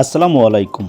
আসসালামু আলাইকুম।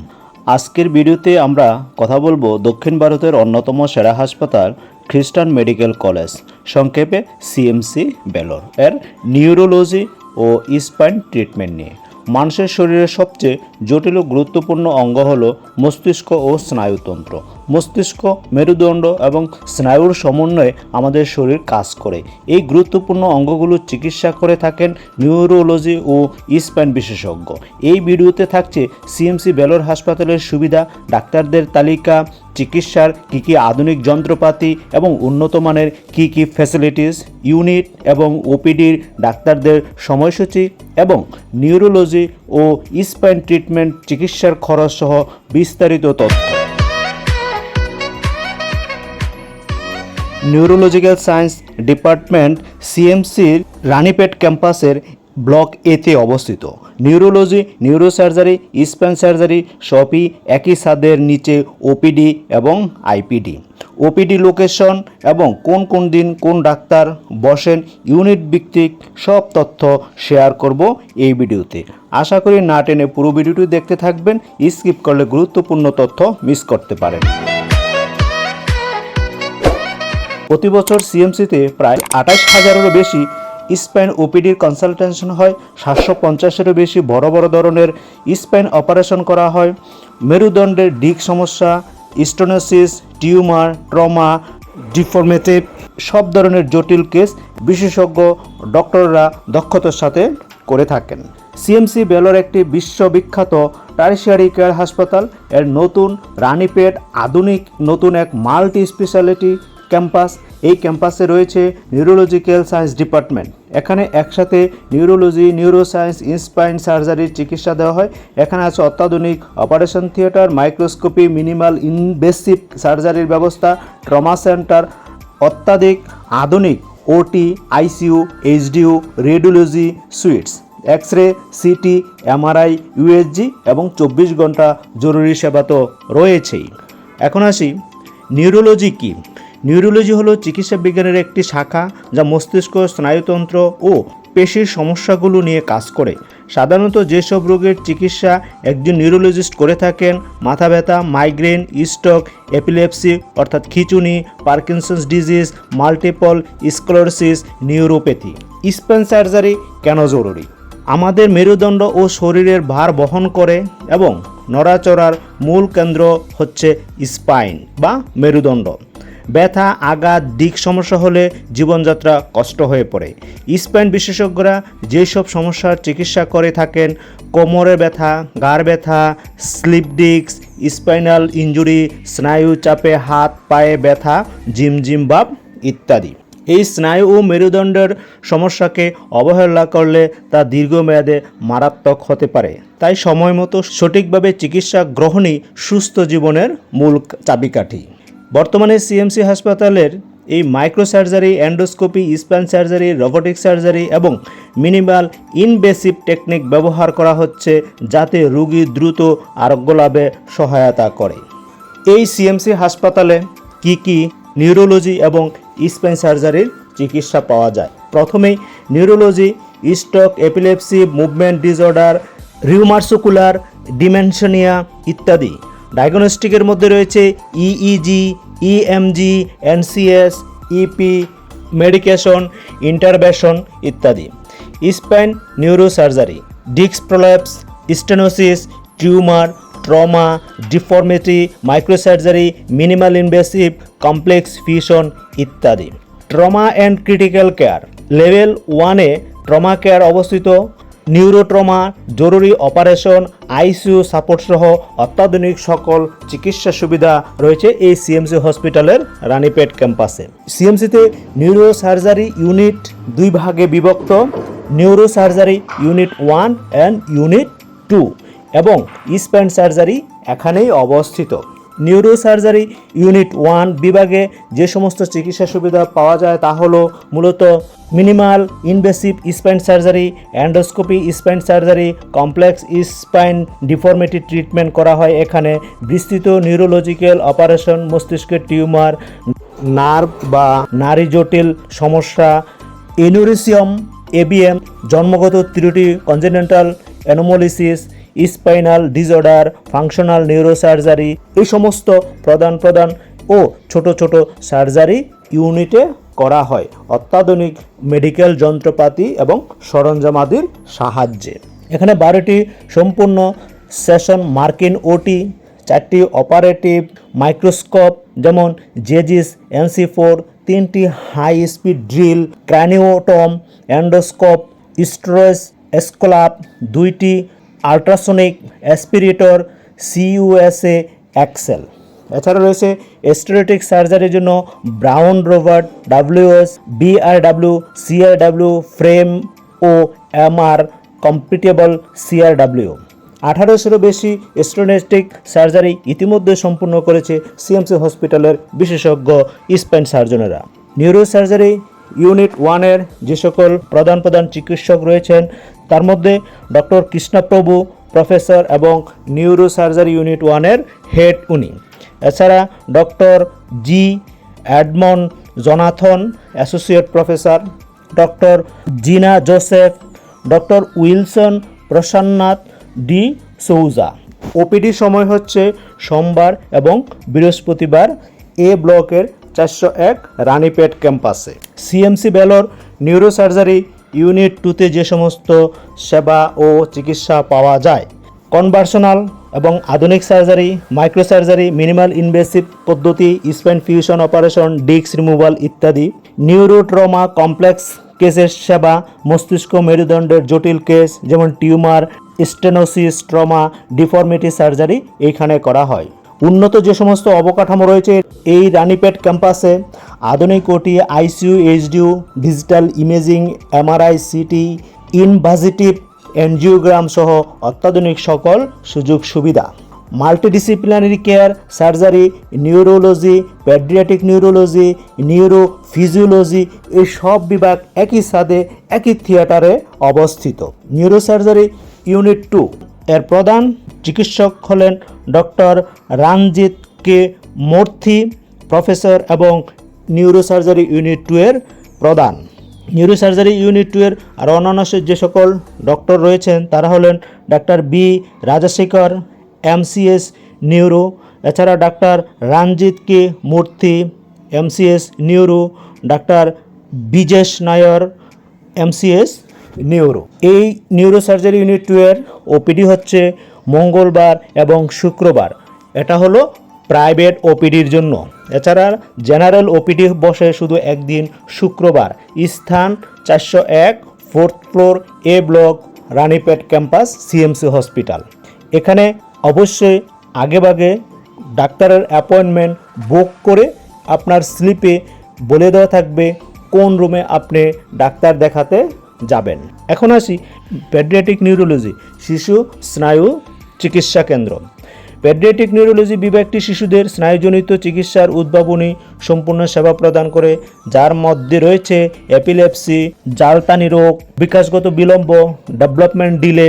আজকের ভিডিওতে আমরা কথা বলব দক্ষিণ ভারতের অন্যতম সেরা হাসপাতাল খ্রিস্টান মেডিকেল কলেজ, সংক্ষেপে সিএমসি বেলোর এর নিউরোলজি ও স্পাইন ট্রিটমেন্ট নিয়ে। মানুষের শরীরের সবচেয়ে জটিল ও গুরুত্বপূর্ণ অঙ্গ হল মস্তিষ্ক ও স্নায়ুতন্ত্র। মস্তিষ্ক, মেরুদণ্ড এবং স্নায়ুর সমন্বয়ে আমাদের শরীর কাজ করে। এই গুরুত্বপূর্ণ অঙ্গগুলোর চিকিৎসা করে থাকেন নিউরোলজি ও স্পাইন বিশেষজ্ঞ। এই ভিডিওতে থাকছে সিএমসি বেলোর হাসপাতালের সুবিধা, ডাক্তারদের তালিকা, চিকিৎসার কী কী আধুনিক যন্ত্রপাতি এবং উন্নত মানের কী কী ফ্যাসিলিটিস ইউনিট এবং ওপিডির ডাক্তারদের সময়সূচি এবং নিউরোলজি ও স্পাইন ট্রিটমেন্ট চিকিৎসার খরচ সহ বিস্তারিত তথ্য। নিউরোলজিক্যাল সায়েন্স ডিপার্টমেন্ট সিএমসির রানীপেট ক্যাম্পাসের ব্লক এতে অবস্থিত। নিউরোলজি নিউরোসার্জারি স্প্যান সার্জারি সবই একই ছাদের নিচে ওপিডি এবং আইপিডি ওপিডি লোকেশন এবং কোন কোন দিন কোন ডাক্তার বসেন ইউনিট ভিত্তিক সব তথ্য শেয়ার করব এই ভিডিওতে। আশা করি না টেনে পুরো ভিডিওটি দেখতে থাকবেন স্কিপ করলে গুরুত্বপূর্ণ তথ্য মিস করতে পারেন। প্রতি বছর সিএমসিতে প্রায় আঠাশ হাজারেরও বেশি স্পাইন ওপিডির কনসালটেশন হয়, সাতশো পঞ্চাশেরও বেশি বড় বড় ধরনের স্পাইন অপারেশন করা হয়। মেরুদণ্ডের ডিক সমস্যা স্টোনোসিস টিউমার, ট্রমা, ডিফর্মেটিভ, সব ধরনের জটিল কেস বিশেষজ্ঞ ডক্টররা দক্ষতার সাথে করে থাকেন। সিএমসি বেলোর একটি বিশ্ববিখ্যাত টার্সিয়ারি কেয়ার হাসপাতাল, এর নতুন রানীপেট, আধুনিক নতুন এক মাল্টি স্পেশালিটি ক্যাম্পাস, এই ক্যাম্পাসে রয়েছে নিউরোলজিক্যাল সায়েন্স ডিপার্টমেন্ট এখানে একসাথে নিউরোলজি নিউরোসায়েন্স ইনস্পাইন সার্জারির চিকিৎসা দেওয়া হয়। এখানে আছে অত্যাধুনিক operation theatre microscopy minimal invasive সার্জারির ব্যবস্থা ট্রমা সেন্টার অত্যাধিক আধুনিক OT ICU HDU radiology suites X ray CT MRI USG এবং চব্বিশ ঘণ্টা জরুরি সেবা তো রয়েছেই। এখন আসি নিউরোলজি কী? নিউরোলজি হলো চিকিৎসা বিজ্ঞানের একটি শাখা যা মস্তিষ্ক, স্নায়ুতন্ত্র ও পেশির সমস্যাগুলো নিয়ে কাজ করে। সাধারণত যেসব রোগের চিকিৎসা একজন নিউরোলজিস্ট করে থাকেন, মাথা ব্যথা, মাইগ্রেন, স্ট্রোক, এপিলেপসি অর্থাৎ খিচুনি, Parkinson's disease, multiple sclerosis, neuropathy. Spine surgery কেন জরুরি? আমাদের মেরুদণ্ড ও শরীরের ভার বহন করে এবং নড়াচড়ার মূল কেন্দ্র হচ্ছে স্পাইন বা মেরুদণ্ড। ব্যথা, আঘাত, দিক সমস্যা হলে জীবনযাত্রা কষ্ট হয়ে পড়ে। স্পাইন বিশেষজ্ঞরা যেসব সমস্যার চিকিৎসা করে থাকেন, কোমরে ব্যথা গাড় ব্যথা, স্লিপ ডিস্ক, স্পাইনাল ইঞ্জুরি স্নায়ু চাপে হাত, পায়ে ব্যথা, জিমজিম ভাব ইত্যাদি। এই স্নায়ু ও মেরুদণ্ডের সমস্যাকে অবহেলা করলে তা দীর্ঘমেয়াদে মারাত্মক হতে পারে। তাই সময় মতো সঠিকভাবে চিকিৎসা গ্রহণই সুস্থ জীবনের মূল চাবিকাঠি। বর্তমানে সিএমসি হাসপাতালের এই micro surgery endoscopy, spine surgery, robotic surgery এবং মিনিমাল ইনভেসিভ টেকনিক ব্যবহার করা হচ্ছে যাতে রোগী দ্রুত আরোগ্য লাভে সহায়তা করে। এই সিএমসি হাসপাতালে কি কি নিউরোলজি এবং স্পাইন সার্জারির চিকিৎসা পাওয়া যায়? প্রথমেই neurology, stroke, epilepsy, movement disorder, রিউমার্সোকুলার, dementia ইত্যাদি। ডায়াগনস্টিকের মধ্যে রয়েছে E EEG EMG NCS EP medication intervention ইত্যাদি। Spine neurosurgery disc prolapse stenosis tumour trauma deformity microsurgery minimal invasive complex fusion ইত্যাদি। Trauma and critical care level ওয়ানে trauma care অবস্থিত। Neurotrauma, জরুরি operation, ICU support সহ অত্যাধুনিক সকল চিকিৎসা সুবিধা রয়েছে এই সিএমসি হসপিটালের রানীপেট ক্যাম্পাসে। সিএমসিতে নিউরো সার্জারি ইউনিট দুই ভাগে বিভক্ত neuro surgery unit one and unit two এবং স্প্যান সার্জারি এখানেই অবস্থিত। নিউরো সার্জারি ইউনিট ওয়ান বিভাগে যে সমস্ত চিকিৎসা সুবিধা পাওয়া যায় তা হলো মূলত minimal invasive spine surgery endoscopy spine surgery complex spine deformity treatment করা হয় এখানে। বিস্তৃত নিউরোলজিক্যাল অপারেশন মস্তিষ্কের টিউমার, নার্ভ বা নারী জটিল সমস্যা এনুরিসিয়াম এবিএম জন্মগত ত্রুটি congenital anomalies spinal disorder functional neurosurgery এই সমস্ত প্রধান প্রধান ও ছোট ছোট সার্জারি ইউনিটে করা হয়। অত্যাধুনিক মেডিকেল যন্ত্রপাতি এবং সরঞ্জামাদির সাহায্যে। এখানে বারোটি সম্পূর্ণ সেশন মার্কিন ওটি চারটি অপারেটিভ মাইক্রোস্কোপ যেমন জেজিস এনসি ফোর তিনটি high speed drill craniotome endoscope stress Aesculap দুইটি আল্ট্রাসনিক অ্যাসপিরেটর সিইউএসএ এক্সেল এছাড়া রয়েছে এস্টেটিক সার্জারির জন্য Brown Rover WS BRW CRW frame ও এমআর কম্পিটেবল সিআরডাব্লিউ আঠারোশোরও বেশি স্টোনেস্টিক সার্জারি ইতিমধ্যে সম্পূর্ণ করেছে সিএমসি হসপিটালের বিশেষজ্ঞ স্পাইন সার্জনেরা। নিউরো সার্জারি ইউনিট ওয়ানের যে সকল প্রধান প্রধান চিকিৎসক রয়েছেন, তার মধ্যে ডক্টর কৃষ্ণপ্রভু প্রফেসর এবং নিউরো সার্জারি ইউনিট ওয়ানের হেড উনি। এছাড়া doctor G Edmond Jonathan, associate professor, doctor Gina Joseph, doctor Wilson Prasannath D'Souza. OPD সময় হচ্ছে সোমবার এবং বৃহস্পতিবার এ ব্লকের চারশো এক রানীপেট ক্যাম্পাসে। সিএমসি বেলর নিউরোসার্জারি ইউনিট টুতে যে সমস্ত সেবা ও চিকিৎসা পাওয়া যায়। কনভার্সনাল এবং আধুনিক surgery micro surgery minimal invasive পদ্ধতি স্পেন ফিউশন অপারেশন ডিক্স রিমুভাল ইত্যাদি। নিউরোট্রমা কমপ্লেক্স কেসের সেবা, মস্তিষ্ক মেরুদণ্ডের জটিল কেস যেমন tumour stenosis trauma deformity surgery এইখানে করা হয়। উন্নত যে সমস্ত অবকাঠামো রয়েছে এই রানিপেট ক্যাম্পাসে, আধুনিক OT ICU HDU digital imaging MRI CT invasive angiogram সহ অত্যাধুনিক সকল সুযোগ সুবিধা। Multidisciplinary care, surgery, neurology paediatric neurology neuro physiology এই সব বিভাগ একই সাথে একই থিয়েটারে অবস্থিত। নিউরোসার্জারি ইউনিট টু এর প্রধান চিকিৎসক হলেন ডক্টর রানজিৎ কে মূর্তি, প্রফেসর এবং নিউরোসার্জারি ইউনিট টু এর প্রধান। নিউরোসার্জারি ইউনিট টু এর আর অন্যান্য যে সকল ডক্টর রয়েছেন, তারা হলেন doctor B Rajashekhar MCS neuro এছাড়া doctor Ranjit K Murthy MCS neuro doctor Bijesh Nair MCS neuro এই নিউরো সার্জারি ইউনিট টু এর ওপিডি হচ্ছে মঙ্গলবার এবং শুক্রবার। এটা হলো প্রাইভেট ওপিডির জন্য। এছাড়া জেনারেল ওপিডি বসে শুধু একদিন শুক্রবার। স্থান চারশো এক, fourth floor A block, Ranipet campus, CMC hospital. এখানে অবশ্যই আগেভাগে ডাক্তারের অ্যাপয়েন্টমেন্ট বুক করে আপনার স্লিপে বলে দেওয়া থাকবে কোন রুমে আপনি ডাক্তার দেখাতে যাবেন। এখন আসি প্যাডিয়াটিক নিউরোলজি, শিশু স্নায়ু চিকিৎসা কেন্দ্র। প্যাডিয়াটিক নিউরোলজি বিভাগটি শিশুদের স্নায়ুজনিত চিকিৎসার উদ্ভাবনী সম্পূর্ণ সেবা প্রদান করে, যার মধ্যে রয়েছে এপিলেপসি, জালতানি রোগ, বিকাশগত বিলম্ব, development delay,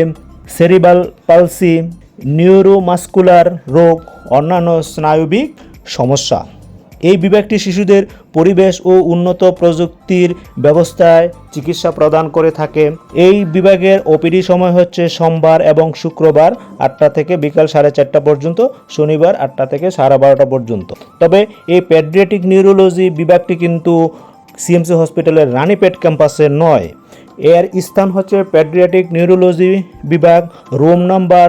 cerebral palsy, neuromuscular রোগ, অন্যান্য স্নায়ুবিক সমস্যা। এই বিভাগটি শিশুদের পরিবেশ ও উন্নত প্রযুক্তির ব্যবস্থায় চিকিৎসা প্রদান করে থাকে। এই বিভাগের ওপিডি সময় হচ্ছে সোমবার এবং শুক্রবার আটটা থেকে বিকাল সাড়ে চারটা পর্যন্ত, শনিবার আটটা থেকে সাড়ে বারোটা পর্যন্ত। তবে এই প্যাডিয়াটিক নিউরোলজি বিভাগটি কিন্তু সিএমসি হসপিটালের রানীপেট ক্যাম্পাসে নয়। এর স্থান হচ্ছে প্যাডিয়াটিক নিউরোলজি বিভাগ, রুম নাম্বার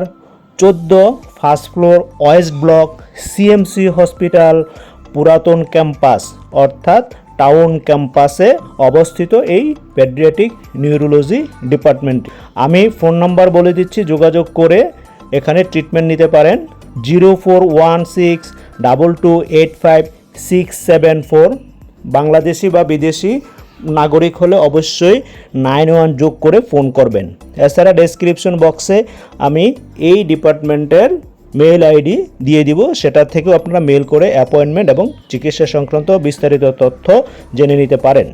চোদ্দ, first floor, west block, CMC hospital পুরাতন ক্যাম্পাস, অর্থাৎ টাউন ক্যাম্পাসে অবস্থিত এই পেডিয়াটিক নিউরোলজি ডিপার্টমেন্ট। আমি ফোন নাম্বার বলে দিচ্ছি, যোগাযোগ করে এখানে ট্রিটমেন্ট নিতে পারেন। Zero four one six double two eight five six seven four. Bangladeshi বা বিদেশি নাগরিক হলে অবশ্যই নাইন ওয়ান যোগ করে ফোন করবেন। এছাড়া ডেসক্রিপশন বক্সে আমি এই ডিপার্টমেন্টের মেল আইডি দিয়ে দিব। সেটা থেকেও আপনারা মেল করে অ্যাপয়েন্টমেন্ট এবং চিকিৎসা সংক্রান্ত বিস্তারিত তথ্য জেনে নিতে পারেন।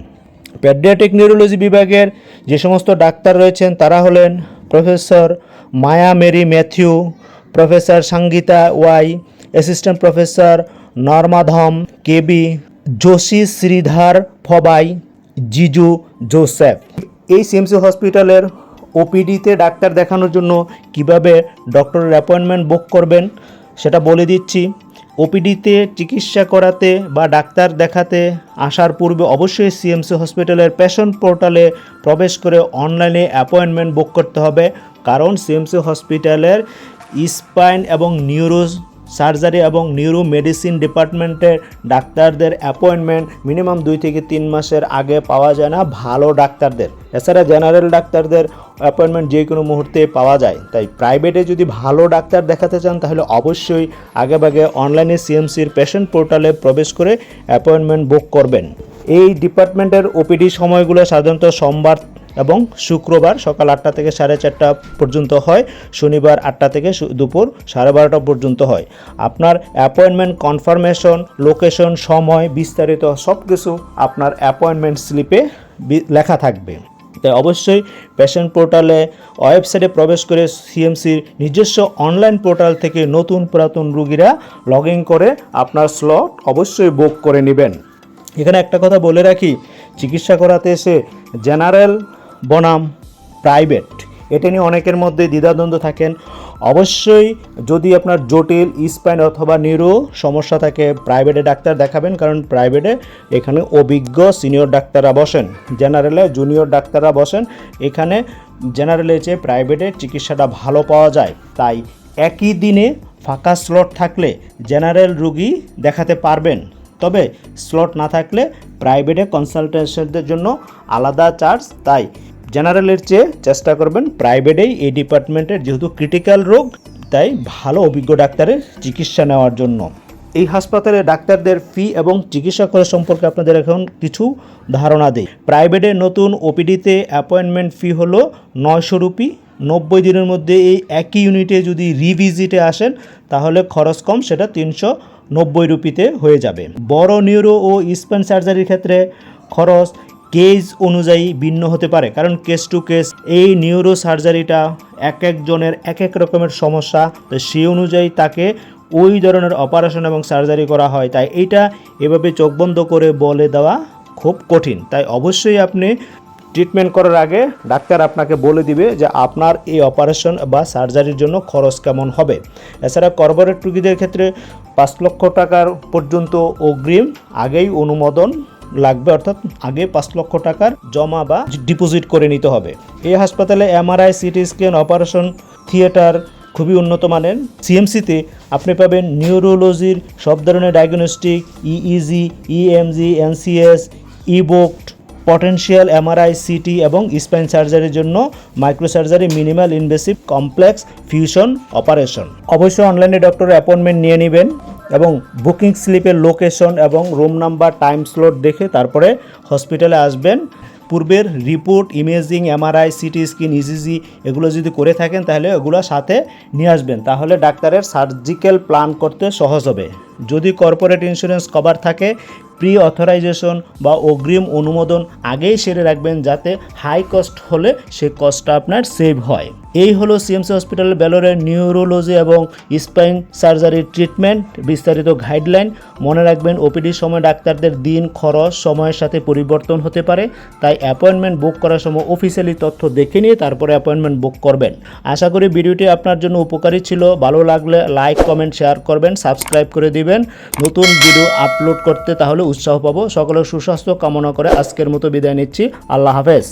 প্যাডিয়াটিক নিউরোলজি বিভাগের যে সমস্ত ডাক্তার রয়েছেন, তারা হলেন professor Maya Mary Matthew, professor Sangeetha Y, assistant professor নর্মাধম KB Joshi Sridhar ফবাই, জিজু জোসেফ। এই সিএমসি হসপিটালের ওপিডিতে ডাক্তার দেখানোর জন্য কীভাবে ডক্টরের অ্যাপয়েন্টমেন্ট বুক করবেন, সেটা বলে দিচ্ছি। ওপিডিতে চিকিৎসা করাতে বা ডাক্তার দেখাতে আসার পূর্বে অবশ্যই সিএমসি হসপিটালের পেশেন্ট পোর্টালে প্রবেশ করে অনলাইনে অ্যাপয়েন্টমেন্ট বুক করতে হবে। কারণ সিএমসি হসপিটালের স্পাইন এবং নিউরো সার্জারি এবং নিউরো মেডিসিন ডিপার্টমেন্টের ডাক্তারদের অ্যাপয়েন্টমেন্ট মিনিমাম দুই থেকে তিন মাসের আগে পাওয়া যায় না, ভালো ডাক্তারদের। এছাড়া জেনারেল ডাক্তারদের অ্যাপয়েন্টমেন্ট যে কোনো মুহূর্তে পাওয়া যায়। তাই প্রাইভেটে যদি ভালো ডাক্তার দেখাতে চান, তাহলে অবশ্যই আগেভাগে অনলাইনে সিএমসির পেশেন্ট পোর্টালে প্রবেশ করে অ্যাপয়েন্টমেন্ট বুক করবেন। এই ডিপার্টমেন্টের ওপিডি সময়গুলো সাধারণত সোমবার এবং শুক্রবার সকাল আটটা থেকে সাড়ে চারটা পর্যন্ত হয়। শনিবার আটটা থেকে দুপুর সাড়ে বারোটা পর্যন্ত হয়। আপনার অ্যাপয়েন্টমেন্ট কনফার্মেশন, লোকেশন, সময়, বিস্তারিত সব কিছু আপনার অ্যাপয়েন্টমেন্ট স্লিপে লেখা থাকবে। তাই অবশ্যই পেশেন্ট পোর্টালে, ওয়েবসাইটে প্রবেশ করে সিএমসির নিজস্ব অনলাইন পোর্টাল থেকে নতুন পুরাতন রুগীরা লগ করে আপনার স্লট অবশ্যই বুক করে নেবেন। এখানে একটা কথা বলে রাখি, চিকিৎসা করাতে এসে জেনারেল বনাম প্রাইভেট। এটা নিয়ে অনেকের মধ্যে দ্বিধাদ্বন্দ্ব থাকেন। অবশ্যই যদি আপনার জটিল, স্পাইন অথবা নিউরো সমস্যা থাকে, প্রাইভেটে ডাক্তার দেখাবেন, কারণ প্রাইভেটে এখানে অভিজ্ঞ সিনিয়র ডাক্তাররা বসেন। জেনারেলে জুনিয়র ডাক্তাররা বসেন। এখানে জেনারেলে চেয়ে প্রাইভেটে চিকিৎসাটা ভালো পাওয়া যায়। তাই একই দিনে ফাঁকা স্লট থাকলে জেনারেল রুগী দেখাতে পারবেন। তবে স্লট না থাকলে প্রাইভেটে কনসালটেশনদের জন্য আলাদা চার্জ। তাই জেনারেলের চেয়ে চেষ্টা করবেন প্রাইভেটেই এই ডিপার্টমেন্টের যেহেতু ক্রিটিক্যাল রোগ, তাই ভালো অভিজ্ঞ ডাক্তারের চিকিৎসা নেওয়ার জন্য। এই হাসপাতালে ডাক্তারদের ফি এবং চিকিৎসা খরচ সম্পর্কে আপনাদের এখন কিছু ধারণা দিই। প্রাইভেটে নতুন ওপিডিতে অ্যাপয়েন্টমেন্ট ফি হলো নয়শো রুপি। নব্বই দিনের মধ্যে এই একই ইউনিটে যদি রিভিজিটে আসেন, তাহলে খরচ কম, সেটা তিনশো নব্বই রুপিতে হয়ে যাবে। বড় নিউরো ও স্পেন সার্জারির ক্ষেত্রে খরচ কেস অনুযায়ী ভিন্ন হতে পারে। কারণ কেস টু কেস এই নিউরো সার্জারিটা এক একজনের এক এক রকমের সমস্যা, তো সেই অনুযায়ী তাকে ওই ধরনের অপারেশন এবং সার্জারি করা হয়। তাই এইটা এভাবে চোখ বন্ধ করে বলে দেওয়া খুব কঠিন। তাই অবশ্যই আপনি ট্রিটমেন্ট করার আগে ডাক্তার আপনাকে বলে দিবে যে আপনার এই অপারেশন বা সার্জারির জন্য খরচ কেমন হবে। এছাড়া কর্পোরেট রুগীদের ক্ষেত্রে পাঁচ লক্ষ টাকার পর্যন্ত অগ্রিম আগেই অনুমোদন লাগবে, অর্থাৎ আগে পাঁচ লক্ষ টাকার জমা বা ডিপোজিট করে নিতে হবে। এই হাসপাতালে MRI, CT scan, operation theatre খুবই উন্নত মানের। সিএমসিতে আপনি পাবেন নিউরোলজির সব ধরনের diagnostic EEG EMG NCS evoked potential MRI CT এবং স্পাইন সার্জারির জন্য micro surgery minimal invasive complex fusion operation অবশ্যই অনলাইনে ডক্টর অ্যাপয়েন্টমেন্ট নিয়ে নেবেন। এবং বুকিং স্লিপের লোকেশন এবং রুম নাম্বার, টাইম স্লট দেখে তারপরে হসপিটালে আসবেন। পূর্বের report, imaging, MRI, CT scan ECG এগুলো যদি করে থাকেন তাহলে ওগুলো সাথে নিয়ে আসবেন। তাহলে ডাক্তারের সার্জিক্যাল প্ল্যান করতে সহজ হবে। যদি কর্পোরেট ইন্স্যুরেন্স কভার থাকে প্রি অথরাইজেশন বা অগ্রিম অনুমোদন আগেই সেরে রাখবেন যাতে হাই কস্ট হলে সে কস্টটা আপনার সেভ হয়। এই হলো সিএমসি হসপিটাল বেলোরের নিউরোলজি এবং স্পাইন সার্জারির ট্রিটমেন্ট বিস্তারিত গাইডলাইন মনে রাখবেন ওপিডির সময় ডাক্তারদের দিন, খরচ, সময়ের সাথে পরিবর্তন হতে পারে। তাই অ্যাপয়েন্টমেন্ট বুক করার সময় অফিসিয়ালি তথ্য দেখে নিয়ে তারপরে অ্যাপয়েন্টমেন্ট বুক করবেন। আশা করি ভিডিওটি আপনার জন্য উপকারী ছিল। ভালো লাগলে লাইক কমেন্ট শেয়ার করবেন সাবস্ক্রাইব করে দিবেন। নতুন ভিডিও আপলোড করতে তাহলে উৎসাহ পাবো। সকলের সুস্বাস্থ্য কামনা করে আজকের মতো বিদায় নিচ্ছি। আল্লাহ হাফেজ।